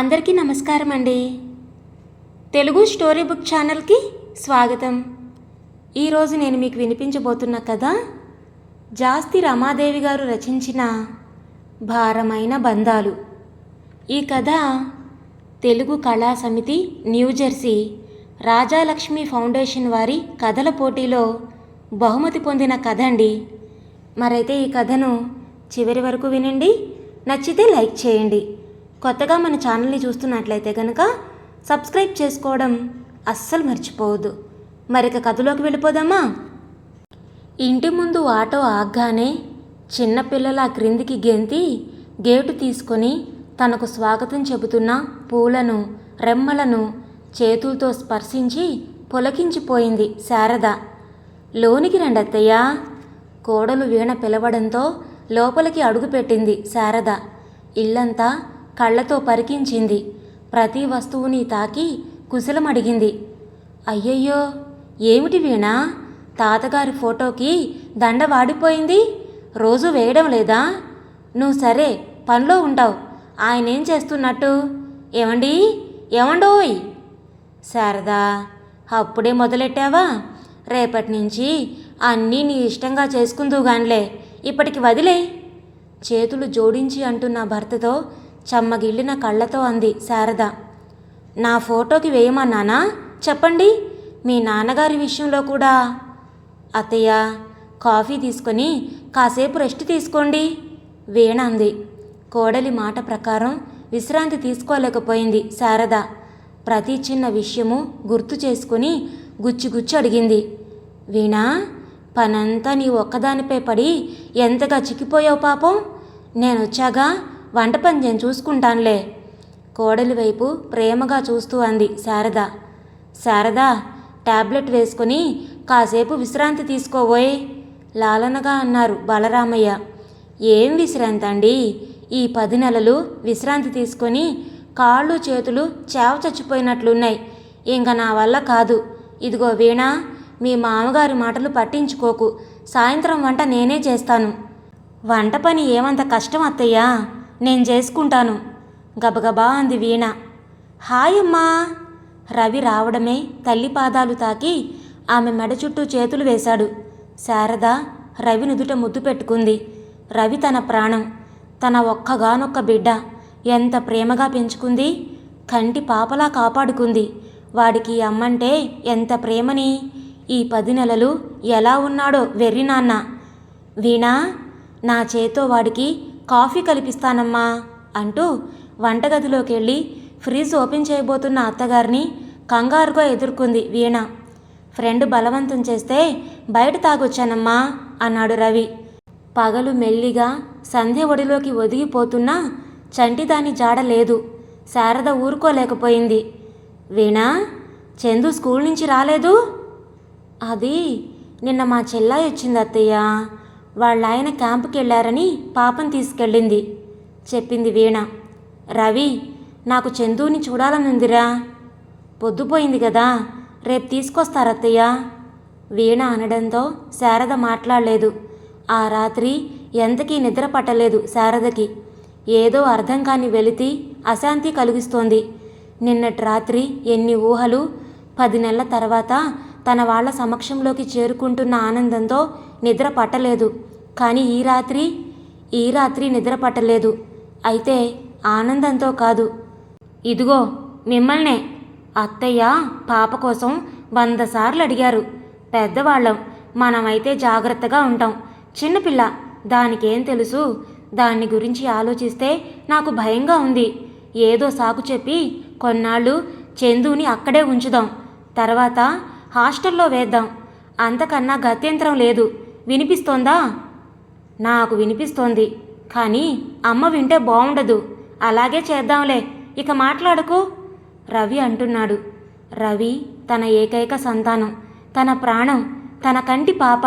అందరికీ నమస్కారం అండి. తెలుగు స్టోరీ బుక్ ఛానల్కి స్వాగతం. ఈరోజు నేను మీకు వినిపించబోతున్న కథ జాస్తి రమాదేవి గారు రచించిన భారమైన బంధాలు. ఈ కథ తెలుగు కళా సమితి న్యూజెర్సీ రాజాలక్ష్మి ఫౌండేషన్ వారి కథల పోటీలో బహుమతి పొందిన కథ అండి మరైతే ఈ కథను చివరి వరకు వినండి నచ్చితే లైక్ చేయండి. కొత్తగా మన ఛానల్ని చూస్తున్నట్లయితే కనుక సబ్స్క్రైబ్ చేసుకోవడం అస్సలు మర్చిపోవద్దు. మరిక కథలోకి వెళ్ళిపోదామా? ఇంటి ముందు ఆటో ఆగ్గానే చిన్నపిల్లల క్రిందికి గెంతి గేటు తీసుకొని తనకు స్వాగతం చెబుతున్న పూలను రెమ్మలను చేతులతో స్పర్శించి పొలకించిపోయింది శారద. లోనికి రండత్తయ్యా! కోడలు వీణ పిలవడంతో లోపలికి అడుగుపెట్టింది శారద. ఇల్లంతా కళ్ళతో పరికించింది. ప్రతి వస్తువుని తాకి కుశలం అడిగింది అయ్యయ్యో ఏమిటి వీణా? తాతగారి ఫోటోకి దండ వాడిపోయింది? రోజు వేయడం లేదా? నువ్వు సరే పనిలో ఉంటావు. ఆయన ఏం చేస్తున్నట్టు? ఏమండి? ఏమండోయ్? శారదా అప్పుడే మొదలెట్టావా? రేపటి నుంచి అన్నీ నీ ఇష్టంగా చేసుకుందుగాన్లే ఇప్పటికి వదిలే. చేతులు జోడించి అంటున్న భర్తతో చెమ్మగిల్లిన కళ్ళతో అంది శారద. నా ఫోటోకి వేయమన్నానా? చెప్పండి. మీ నాన్నగారి విషయంలో కూడా. అత్తయ్య కాఫీ తీసుకొని కాసేపు రెస్ట్ తీసుకోండి. వీణ అంది. కోడలి మాట ప్రకారం విశ్రాంతి తీసుకోలేకపోయింది శారద. ప్రతి చిన్న విషయము గుర్తు చేసుకుని గుచ్చి గుచ్చి అడిగింది. వీణా పనంతా నీ ఒక్కదానిపై పడి ఎంతగా చిక్కిపోయావు పాపం? నేనొచ్చాగా వంట పని నేను చూసుకుంటానులే. కోడలి వైపు ప్రేమగా చూస్తూ అంది శారద. శారద టాబ్లెట్ వేసుకుని కాసేపు విశ్రాంతి తీసుకోబోయ్ లాలనగా అన్నారు బలరామయ్య. ఏం విశ్రాంతి అండి? ఈ పది నెలలు విశ్రాంతి తీసుకొని కాళ్ళు చేతులు చేవ చచ్చిపోయినట్లున్నాయి. ఇంక నా వల్ల కాదు. ఇదిగో వీణా మీ మామగారి మాటలు పట్టించుకోకు. సాయంత్రం వంట నేనే చేస్తాను. వంట పని ఏమంత కష్టం అత్తయ్యా? నేను చేసుకుంటాను. గబగబా అంది వీణ. హాయమ్మా రవి రావడమే తల్లి పాదాలు తాకి ఆమె మెడ చుట్టూ చేతులు వేశాడు. శారద రవి నుదుట ముద్దు పెట్టుకుంది. రవి తన ప్రాణం తన ఒక్కగానొక్క బిడ్డ ఎంత ప్రేమగా పెంచుకుంది. కంటి పాపలా కాపాడుకుంది. వాడికి అమ్మంటే ఎంత ప్రేమని. ఈ పది నెలలు ఎలా ఉన్నాడో వెర్రి నాన్న. వీణా నా చేతో వాడికి కాఫీ కలిపిస్తానమ్మా అంటూ వంటగదిలోకి వెళ్ళి ఫ్రిడ్జ్ ఓపెన్ చేయబోతున్న అత్తగారిని కంగారుగా ఎదుర్కొంది వీణ. ఫ్రెండ్ బలవంతం చేస్తే బయట తాగొచ్చానమ్మా అన్నాడు రవి. పగలు మెల్లిగా సంధ్య ఒడిలోకి ఒదిగిపోతున్నా చంటిదాని జాడ లేదు. శారద ఊరుకోలేకపోయింది. వీణా చందు స్కూల్ నుంచి రాలేదు? అది నిన్న మా చెల్లాయి వచ్చింది అత్తయ్య. వాళ్ళ ఆయన క్యాంపుకి వెళ్ళారని పాపం తీసుకెళ్ళింది చెప్పింది వీణ. రవి నాకు చందుని చూడాలనుందిరా. పొద్దుపోయింది కదా రేపు తీసుకొస్తారత్తయ్య. వీణ అనడంతో శారద మాట్లాడలేదు. ఆ రాత్రి ఎంతకీ నిద్ర పట్టలేదు శారదకి. ఏదో అర్థం కాని వెలితి అశాంతి కలిగిస్తోంది. నిన్నటి రాత్రి ఎన్ని ఊహలు పది నెలల తర్వాత తన వాళ్ళ సమక్షంలోకి చేరుకుంటున్న ఆనందంతో నిద్ర పట్టలేదు. కానీ ఈ రాత్రి ఈ రాత్రి నిద్ర పట్టలేదు. అయితే ఆనందంతో కాదు. ఇదిగో మిమ్మల్నే. అత్తయ్య పాప కోసం వంద సార్లు అడిగారు. పెద్దవాళ్ళం మనమైతే జాగ్రత్తగా ఉంటాం. చిన్నపిల్ల దానికేం తెలుసు? దాన్ని గురించి ఆలోచిస్తే నాకు భయంగా ఉంది. ఏదో సాకు చెప్పి కొన్నాళ్ళు చందుని అక్కడే ఉంచుదాం. తర్వాత హాస్టల్లో వేద్దాం. అంతకన్నా గత్యంతరం లేదు. వినిపిస్తోందా? నాకు వినిపిస్తోంది. కానీ అమ్మ వింటే బాగుండదు అలాగే చేద్దాంలే. ఇక మాట్లాడకు. రవి అంటున్నాడు. రవి తన ఏకైక సంతానం తన ప్రాణం తన కంటి పాప.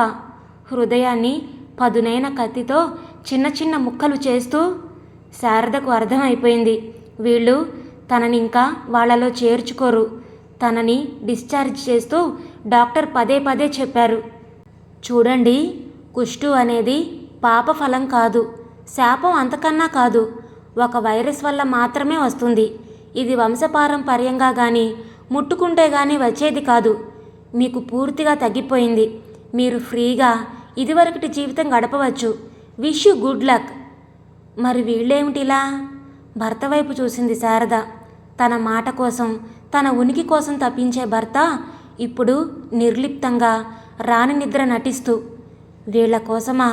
హృదయాన్ని పదునైన కత్తితో చిన్న చిన్న ముక్కలు చేస్తూ శారదకు అర్థమైపోయింది. వీళ్ళు తనని ఇంకా వాళ్ళలో చేర్చుకోరు. తనని డిశ్చార్జ్ చేస్తూ డాక్టర్ పదే పదే చెప్పారు. చూడండి కుష్టు అనేది పాప ఫలం కాదు శాపం అంతకన్నా కాదు ఒక వైరస్ వల్ల మాత్రమే వస్తుంది. ఇది వంశపారంపర్యంగా కానీ ముట్టుకుంటే కానీ వచ్చేది కాదు. మీకు పూర్తిగా తగ్గిపోయింది. మీరు ఫ్రీగా ఇదివరకటి జీవితం గడపవచ్చు. Wish you good luck. మరి వీళ్ళేమిటిలా? భర్త వైపు చూసింది శారద. తన మాట కోసం తన ఉనికి కోసం తప్పించే భర్త ఇప్పుడు నిర్లిప్తంగా రాని నిద్ర నటిస్తూ వీళ్ళ కోసమా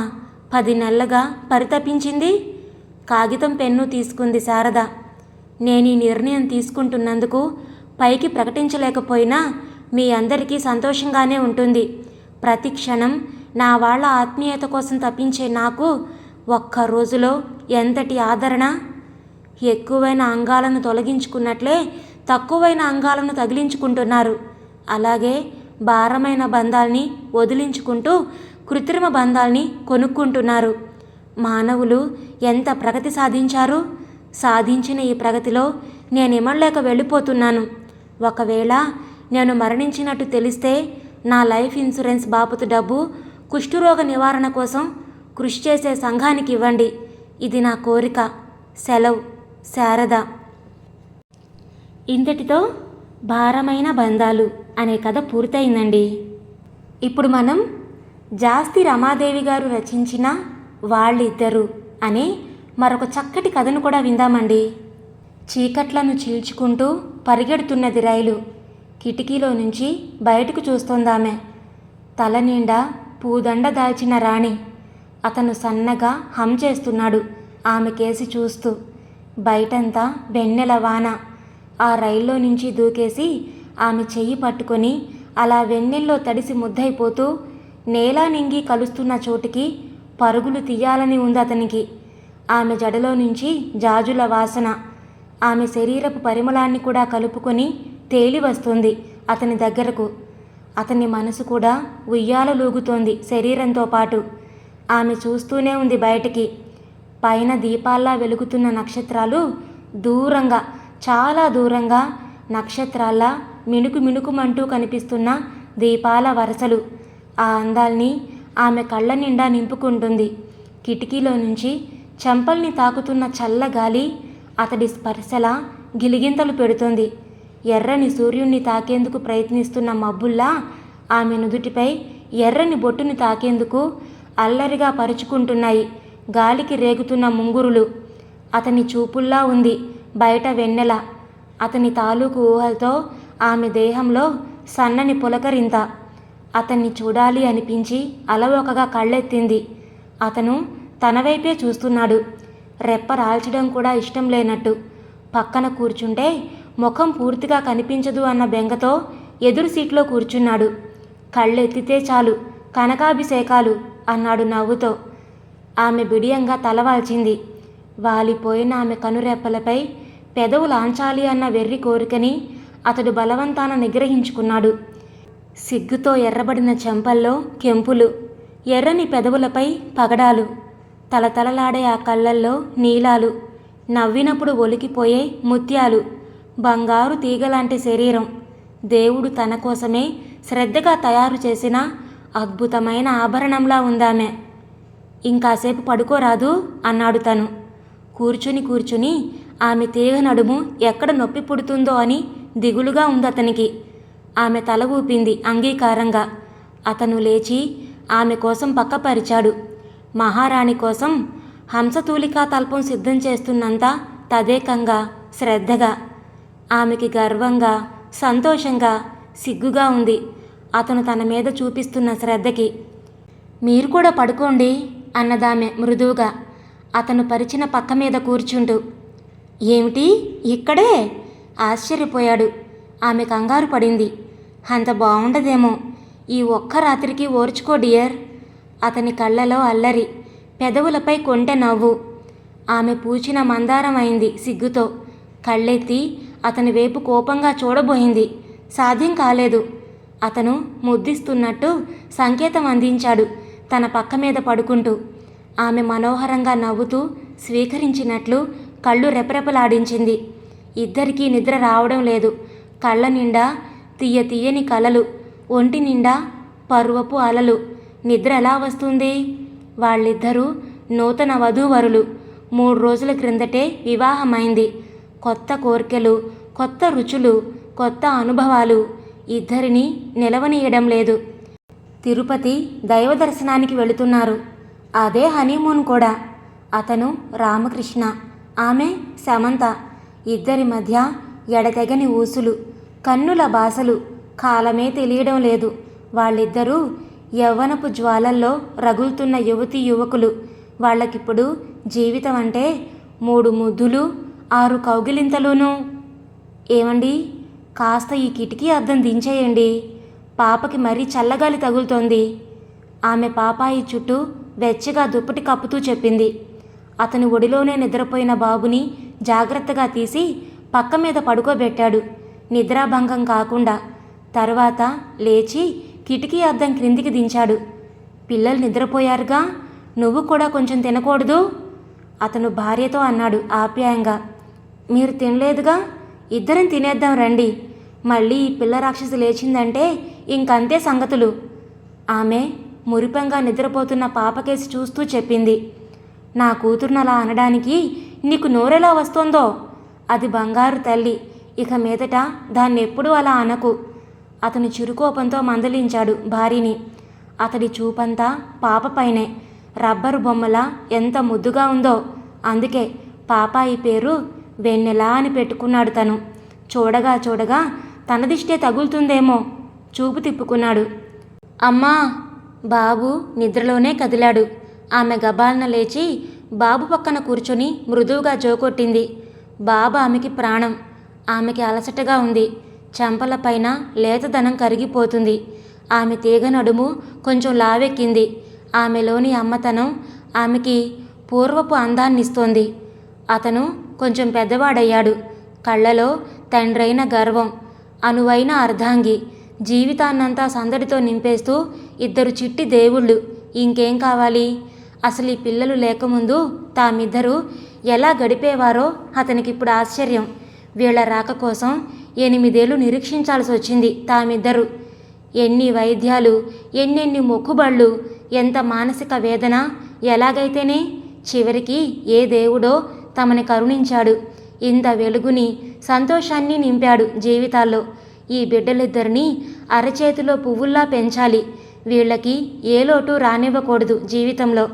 పది నెలలుగా పరితపించింది? కాగితం పెన్ను తీసుకుంది శారద. నేను ఈ నిర్ణయం తీసుకుంటున్నందుకు పైకి ప్రకటించలేకపోయినా మీ అందరికీ సంతోషంగానే ఉంటుంది. ప్రతి క్షణం నా వాళ్ళ ఆత్మీయత కోసం తప్పించే నాకు ఒక్క రోజులో ఎంతటి ఆదరణ? ఎక్కువైన అంగాలను తొలగించుకున్నట్లే తక్కువైన అంగాలను తగిలించుకుంటున్నారు. అలాగే భారమైన బంధాల్ని వదిలించుకుంటూ కృత్రిమ బంధాల్ని కొనుక్కుంటున్నారు. మానవులు ఎంత ప్రగతి సాధించారు? సాధించిన ఈ ప్రగతిలో నేను ఇమడలేక వెళ్ళిపోతున్నాను. ఒకవేళ నేను మరణించినట్టు తెలిస్తే నా లైఫ్ ఇన్సూరెన్స్ బాపతు డబ్బు కుష్ఠరోగ నివారణ కోసం కృషి చేసే సంఘానికి ఇవ్వండి. ఇది నా కోరిక. సెలవు. శారద. ఇంతటితో భారమైన బంధాలు అనే కథ పూర్తయిందండి. ఇప్పుడు మనం జాస్తి రమాదేవి గారు రచించిన వాళ్ళిద్దరు అనే మరొక చక్కటి కథను కూడా విందామండి. చీకట్లను చీల్చుకుంటూ పరిగెడుతున్నది రైలు. కిటికీలో నుంచి బయటకు చూస్తోందామె. తల నిండా పూదండ దాల్చిన రాణి అతను సన్నగా హమ్ చేస్తున్నాడు ఆమె కేసి చూస్తూ. బయటంతా వెన్నెల వాన. ఆ రైల్లో నుంచి దూకేసి ఆమె చెయ్యి పట్టుకొని అలా వెన్నెల్లో తడిసి ముద్దైపోతూ నేల నింగి కలుస్తున్న చోటికి పరుగులు తీయాలని ఉంది అతనికి. ఆమె జడలో నుంచి జాజుల వాసన ఆమె శరీరపు పరిమళాన్ని కూడా కలుపుకొని తేలి వస్తుంది అతని దగ్గరకు. అతని మనసు కూడా ఉయ్యాలలూగుతోంది శరీరంతో పాటు. ఆమె చూస్తూనే ఉంది బయటికి. పైన దీపాల్లా వెలుగుతున్న నక్షత్రాలు దూరంగా చాలా దూరంగా నక్షత్రాల్లా మిణుకు మిణుకుమంటూ కనిపిస్తున్న దీపాల వరసలు. ఆ అందాల్ని ఆమె కళ్ళ నిండా నింపుకుంటుంది. కిటికీలో నుంచి చెంపల్ని తాకుతున్న చల్ల గాలి అతడి స్పర్శలా గిలిగింతలు పెడుతుంది. ఎర్రని సూర్యుణ్ణి తాకేందుకు ప్రయత్నిస్తున్న మబ్బుల్లా ఆమె నుదుటిపై ఎర్రని బొట్టుని తాకేందుకు అల్లరిగా పరుచుకుంటున్నాయి. గాలికి రేగుతున్న ముంగురులు. అతని చూపుల్లా ఉంది. బయట వెన్నెల. అతని తాలూకు ఊహలతో ఆమె దేహంలో సన్నని పులకరింత. అతన్ని చూడాలి అనిపించి అలవోకగా కళ్ళెత్తింది. అతను తన వైపే చూస్తున్నాడు. రెప్ప రాల్చడం కూడా ఇష్టం లేనట్టు. పక్కన కూర్చుంటే ముఖం పూర్తిగా కనిపించదు అన్న బెంగతో ఎదురు సీట్లో కూర్చున్నాడు. కళ్ళెత్తితే చాలు కనకాభిషేకాలు అన్నాడు నవ్వుతో. ఆమె బిడియంగా తలవాల్చింది వాలిపోయిన ఆమె కనురెప్పలపై పెదవు లాంచాలి అన్న వెర్రి కోరికని అతడు బలవంతాన నిగ్రహించుకున్నాడు. సిగ్గుతో ఎర్రబడిన చెంపల్లో కెంపులు ఎర్రని పెదవులపై పగడాలు తలతలలాడే ఆ కళ్ళల్లో నీలాలు నవ్వినప్పుడు ఒలికిపోయే ముత్యాలు బంగారు తీగలాంటి శరీరం. దేవుడు తన కోసమే శ్రద్ధగా తయారు చేసిన అద్భుతమైన ఆభరణంలా ఉందామె. ఇంకాసేపు పడుకోరాదు అన్నాడు తను. కూర్చుని కూర్చుని ఆమె తీగ నడుము ఎక్కడ నొప్పి పుడుతుందో అని దిగులుగా ఉంది అతనికి. ఆమె తల ఊపింది అంగీకారంగా. అతను లేచి ఆమె కోసం పక్కపరిచాడు. మహారాణి కోసం హంసతూలికా తల్పం సిద్ధం చేస్తున్నంత తదేకంగా శ్రద్ధగా ఆమెకి గర్వంగా సంతోషంగా సిగ్గుగా ఉంది. అతను తన మీద చూపిస్తున్న శ్రద్ధకి మీరు కూడా పడుకోండి అన్నదామె మృదువుగా. అతను పరిచిన పక్క మీద కూర్చుంటూ ఏమిటి? ఇక్కడే? ఆశ్చర్యపోయాడు. ఆమె కంగారు పడింది. అంత బాగుండదేమో ఈ ఒక్క రాత్రికి ఓర్చుకో డియర్. అతని కళ్ళలో అల్లరి పెదవులపై కొంటె నవ్వు. ఆమె పూచిన మందారం అయింది సిగ్గుతో. కళ్ళెత్తి అతని వైపు కోపంగా చూడబోయింది. సాధ్యం కాలేదు. అతను ముద్దిస్తున్నట్టు సంకేతం అందించాడు తన పక్క మీద పడుకుంటూ. ఆమె మనోహరంగా నవ్వుతూ స్వీకరించినట్లు కళ్ళు రెపరెపలాడించింది. ఇద్దరికీ నిద్ర రావడం లేదు. కళ్ళ నిండా తీయ తీయని కలలు ఒంటి నిండా పరువపు అలలు. నిద్ర ఎలా వస్తుంది? వాళ్ళిద్దరూ నూతన వధూవరులు. మూడు రోజుల క్రిందటే వివాహమైంది. కొత్త కోరికలు కొత్త రుచులు కొత్త అనుభవాలు. ఇద్దరిని నిలవనీయడం లేదు. తిరుపతి దైవ దర్శనానికి వెళుతున్నారు. అదే హనీమూన్ కూడా. అతను రామకృష్ణ. ఆమె సమంత ఇద్దరి మధ్య ఎడతెగని ఊసులు కన్నుల బాసలు. కాలమే తెలియడం లేదు. వాళ్ళిద్దరూ యవ్వనపు జ్వాలల్లో రగులుతున్న యువతి యువకులు. వాళ్ళకిప్పుడు జీవితం అంటే మూడు ముద్దులు ఆరు కౌగిలింతలోనూ. ఏమండి? కాస్త ఈ కిటికీ అద్దం దించేయండి. పాపకి మరీ చల్లగాలి తగులుతోంది. ఆమె పాపాయి చుట్టూ వెచ్చగా దుప్పటి కప్పుతూ చెప్పింది. అతని ఒడిలోనే నిద్రపోయిన బాబుని జాగ్రత్తగా తీసి పక్క మీద పడుకోబెట్టాడు. నిద్రాభంగం కాకుండా తర్వాత లేచి కిటికీ అద్దం క్రిందికి దించాడు. పిల్లలు నిద్రపోయారుగా? నువ్వు కూడా కొంచెం తినకూడదు? అతను భార్యతో అన్నాడు ఆప్యాయంగా. మీరు తినలేదుగా? ఇద్దరం తినేద్దాం రండి. మళ్ళీ ఈ పిల్ల రాక్షసి లేచిందంటే ఇంకంతే సంగతులు. ఆమె మురిపంగా నిద్రపోతున్న పాపకేసి చూస్తూ చెప్పింది. నా కూతురునలా అలా అనడానికి నీకు నోరెలా వస్తోందో? అది బంగారు తల్లి. ఇక మీదట దాన్ని అలా అనకు. అతను చురుకోపంతో మందలించాడు భార్యని. అతడి చూపంతా పాపపైనే రబ్బరు బొమ్మల ఎంత ముద్దుగా ఉందో. అందుకే పాపాయి పేరు వెన్నెలా అని పెట్టుకున్నాడు తను. చూడగా చూడగా తన దిష్టే తగులుతుందేమో చూపు తిప్పుకున్నాడు. అమ్మా! బాబు నిద్రలోనే కదిలాడు. ఆమె గబాలన లేచి బాబు పక్కన కూర్చొని మృదువుగా జోకొట్టింది. బాబు ఆమెకి ప్రాణం. ఆమెకి అలసటగా ఉంది. చెంపలపైన లేతదనం కరిగిపోతుంది. ఆమె తీగ నడుము కొంచెం లావెక్కింది. ఆమెలోని అమ్మతనం ఆమెకి పూర్వపు అందాన్నిస్తోంది. అతను కొంచెం పెద్దవాడయ్యాడు. కళ్ళలో తండ్రైన గర్వం అనువైన అర్ధాంగి జీవితాన్నంతా సందడితో నింపేస్తూ ఇద్దరు చిట్టి దేవుళ్ళు. ఇంకేం కావాలి? అసలు ఈ పిల్లలు లేకముందు తామిద్దరూ ఎలా గడిపేవారో అతనికిప్పుడు ఆశ్చర్యం. వీళ్ళ రాక కోసం ఎనిమిదేళ్ళు నిరీక్షించాల్సి వచ్చింది తామిద్దరు. ఎన్ని వైద్యాలు ఎన్నెన్ని మొక్కుబళ్ళు ఎంత మానసిక వేదన ఎలాగైతేనే చివరికి ఏ దేవుడో తమని కరుణించాడు. ఇంత వెలుగుని సంతోషాన్ని నింపాడు జీవితాల్లో. ఈ బిడ్డలిద్దరినీ అరచేతిలో పువ్వుల్లా పెంచాలి. వీళ్ళకి ఏ లోటు రానివ్వకూడదు జీవితంలో.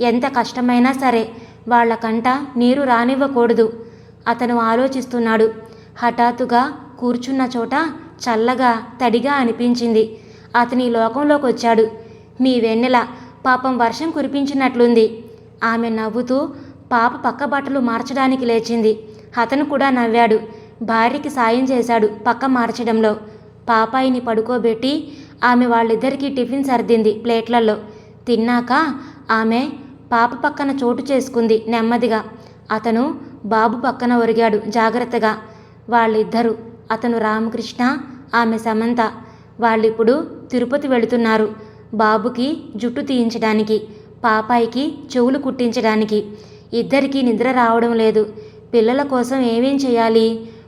ఎంత కష్టమైనా సరే వాళ్ళ కంట నీరు రానివ్వకూడదు. అతను ఆలోచిస్తున్నాడు. హఠాత్తుగా కూర్చున్న చోట చల్లగా తడిగా అనిపించింది. అతని లోకంలోకి వచ్చాడు మీ వెన్నెల పాపం వర్షం కురిపించినట్లుంది. ఆమె నవ్వుతూ పాప పక్క బట్టలు మార్చడానికి లేచింది. అతను కూడా నవ్వాడు. భార్యకి సాయం చేశాడు పక్క మార్చడంలో. పాపాయిని పడుకోబెట్టి ఆమె వాళ్ళిద్దరికీ టిఫిన్ సర్దింది ప్లేట్లలో తిన్నాక ఆమె పాప పక్కన చోటు చేసుకుంది నెమ్మదిగా. అతను బాబు పక్కన ఒరిగాడు జాగ్రత్తగా. వాళ్ళిద్దరూ అతను రామకృష్ణ ఆమె సమంత వాళ్ళిప్పుడు తిరుపతి వెళుతున్నారు బాబుకి జుట్టు తీయించడానికి పాపాయికి చెవులు కుట్టించడానికి. ఇద్దరికీ నిద్ర రావడం లేదు. పిల్లల కోసం ఏమేం చేయాలి?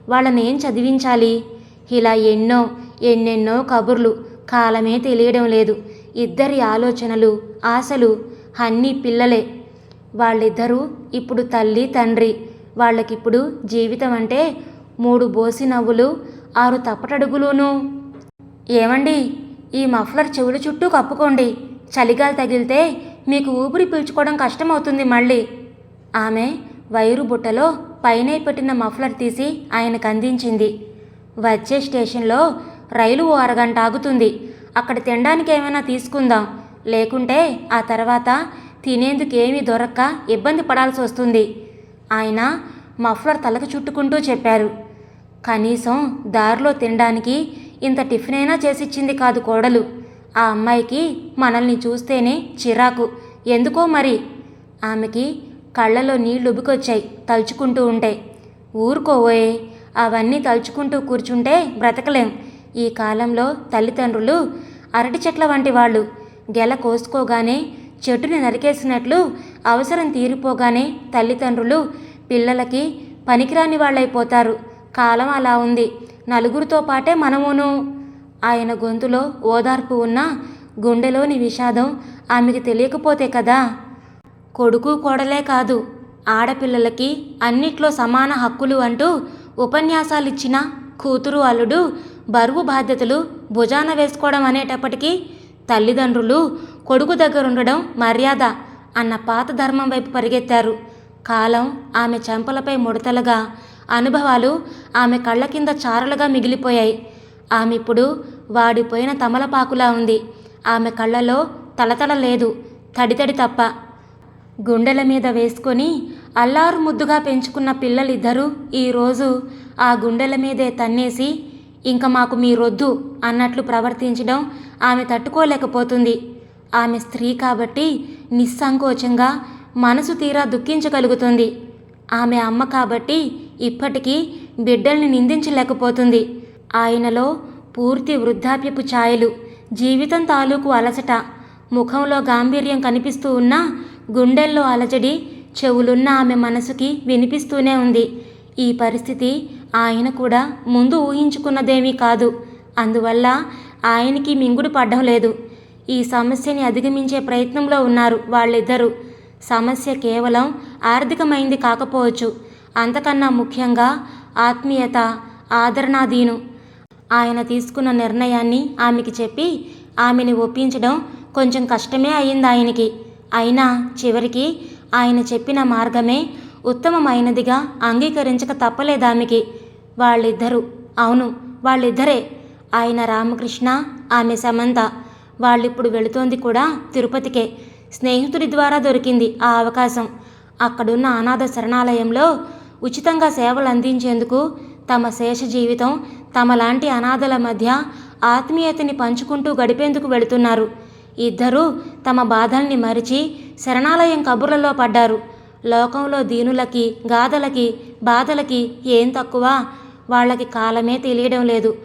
వాళ్ళని ఏం చదివించాలి? ఇలా ఎన్నో ఎన్నెన్నో కబుర్లు కాలమే తెలియడం లేదు. ఇద్దరి ఆలోచనలు ఆశలు అన్నీ పిల్లలే. వాళ్ళిద్దరూ ఇప్పుడు తల్లి తండ్రి. వాళ్ళకిప్పుడు జీవితం అంటే మూడు బోసి నవ్వులు ఆరు తప్పటడుగులును. ఏమండి? ఈ మఫ్లర్ చెవుల చుట్టూ కప్పుకోండి. చలిగాలి తగిలితే మీకు ఊపిరి పీల్చుకోవడం కష్టమవుతుంది మళ్ళీ. ఆమె వైరు బుట్టలో పైనే పెట్టిన మఫ్లర్ తీసి ఆయనకు అందించింది. వచ్చే స్టేషన్లో రైలు ఓ అరగంట ఆగుతుంది. అక్కడ తినడానికి ఏమైనా తీసుకుందాం. లేకుంటే ఆ తర్వాత తినేందుకేమీ దొరక్క ఇబ్బంది పడాల్సి వస్తుంది. ఆయన మఫ్లర్ తలకు చుట్టుకుంటూ చెప్పారు. కనీసం దారిలో తినడానికి ఇంత టిఫిన్ అయినా చేసిచ్చింది కాదు కోడలు. ఆ అమ్మాయికి మనల్ని చూస్తేనే చిరాకు. ఎందుకో మరి? ఆమెకి కళ్ళలో నీళ్ళుబికొచ్చాయి తలుచుకుంటూ ఉంటే. ఊరుకోవోయే అవన్నీ తలుచుకుంటూ కూర్చుంటే బ్రతకలేం. ఈ కాలంలో తల్లిదండ్రులు అరటి చెట్ల వంటి వాళ్ళు. గెల కోసుకోగానే చెట్టుని నరికేసినట్లు అవసరం తీరిపోగానే తల్లిదండ్రులు పిల్లలకి పనికిరాని వాళ్ళైపోతారు. కాలం అలా ఉంది. నలుగురితో పాటే మనమును. ఆయన గొంతులో ఓదార్పు ఉన్న గుండెలోని విషాదం ఆమెకి తెలియకపోతే కదా? కొడుకు కోడలే కాదు. ఆడపిల్లలకి అన్నిట్లో సమాన హక్కులు అంటూ ఉపన్యాసాలిచ్చిన కూతురు అల్లుడు బరువు బాధ్యతలు భుజాన వేసుకోవడం అనేటప్పటికీ తల్లిదండ్రులు కొడుకు దగ్గరుండడం మర్యాద అన్న పాత ధర్మం వైపు పరిగెత్తారు. కాలం ఆమె చెంపలపై ముడతలుగా అనుభవాలు ఆమె కళ్ళ కింద చారలుగా మిగిలిపోయాయి. ఆమె ఇప్పుడు వాడిపోయిన తమలపాకులా ఉంది. ఆమె కళ్ళలో తలతల లేదు తడితడి తప్ప. గుండెల మీద వేసుకొని అల్లారు ముద్దుగా పెంచుకున్న పిల్లలిద్దరూ ఈరోజు ఆ గుండెల మీదే తన్నేసి ఇంక మాకు మీరొద్దు అన్నట్లు ప్రవర్తించడం ఆమె తట్టుకోలేకపోతుంది. ఆమె స్త్రీ కాబట్టి నిస్సంకోచంగా మనసు తీరా దుఃఖించగలుగుతుంది. ఆమె అమ్మ కాబట్టి ఇప్పటికీ బిడ్డల్ని నిందించలేకపోతుంది. ఆయనలో పూర్తి వృద్ధాప్యపు ఛాయలు జీవితం తాలూకు అలసట ముఖంలో గాంభీర్యం కనిపిస్తూ ఉన్నా గుండెల్లో అలజడి చెవులున్న ఆమె మనసుకి వినిపిస్తూనే ఉంది. ఈ పరిస్థితి ఆయన కూడా ముందు ఊహించుకున్నదేమీ కాదు. అందువల్ల ఆయనకి మింగుడు పడ్డం లేదు. ఈ సమస్యని అధిగమించే ప్రయత్నంలో ఉన్నారు వాళ్ళిద్దరూ. సమస్య కేవలం ఆర్థికమైంది కాకపోవచ్చు. అంతకన్నా ముఖ్యంగా ఆత్మీయత ఆదరణాదీను ఆయన తీసుకున్న నిర్ణయాన్ని ఆమెకి చెప్పి ఆమెని ఒప్పించడం కొంచెం కష్టమే అయింది ఆయనకి. అయినా చివరికి ఆయన చెప్పిన మార్గమే ఉత్తమమైనదిగా అంగీకరించక తప్పలేదామెకి వాళ్ళిద్దరూ అవును వాళ్ళిద్దరే ఆయన రామకృష్ణ ఆమె సమంత. వాళ్ళిప్పుడు వెళుతోంది కూడా తిరుపతికే. స్నేహితుడి ద్వారా దొరికింది ఆ అవకాశం. అక్కడున్న అనాథ శరణాలయంలో ఉచితంగా సేవలు అందించేందుకు తమ శేష జీవితం తమలాంటి అనాథల మధ్య ఆత్మీయతని పంచుకుంటూ గడిపేందుకు వెళుతున్నారు. ఇద్దరూ తమ బాధల్ని మరిచి శరణాలయం కబుర్లలో పడ్డారు. లోకంలో దీనులకి గాథలకి బాధలకి ఏం తక్కువ? వాళ్ళకి కాలమే తెలియడం లేదు.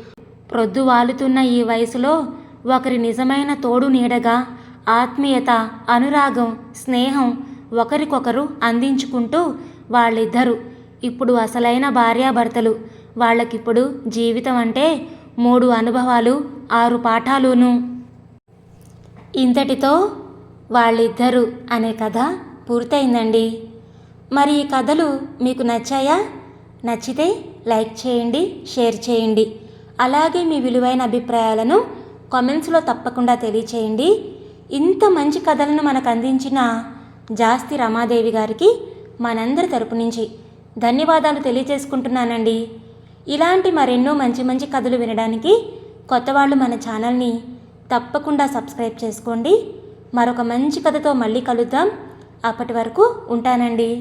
ప్రొద్దు వాలుతున్న ఈ వయసులో ఒకరి నిజమైన తోడు నీడగా ఆత్మీయత అనురాగం స్నేహం ఒకరికొకరు అందించుకుంటూ వాళ్ళిద్దరూ ఇప్పుడు అసలైన భార్యాభర్తలు. వాళ్ళకిప్పుడు జీవితం అంటే మూడు అనుభవాలు ఆరు పాఠాలును. ఇంతటితో వాళ్ళిద్దరూ అనే కథ పూర్తయిందండి. మరి ఈ కథలు మీకు నచ్చాయా? నచ్చితే లైక్ చేయండి షేర్ చేయండి. అలాగే మీ విలువైన అభిప్రాయాలను కామెంట్స్లో తప్పకుండా తెలియచేయండి. ఇంత మంచి కథలను మనకు అందించిన జాస్తి రమాదేవి గారికి మనందరి తరపు నుంచి ధన్యవాదాలు తెలియజేసుకుంటున్నానండి. ఇలాంటి మరెన్నో మంచి మంచి కథలు వినడానికి కొత్త వాళ్ళు మన ఛానల్ని తప్పకుండా సబ్స్క్రైబ్ చేసుకోండి. మరొక మంచి కథతో మళ్ళీ కలుద్దాం. అప్పటి వరకు ఉంటానండి.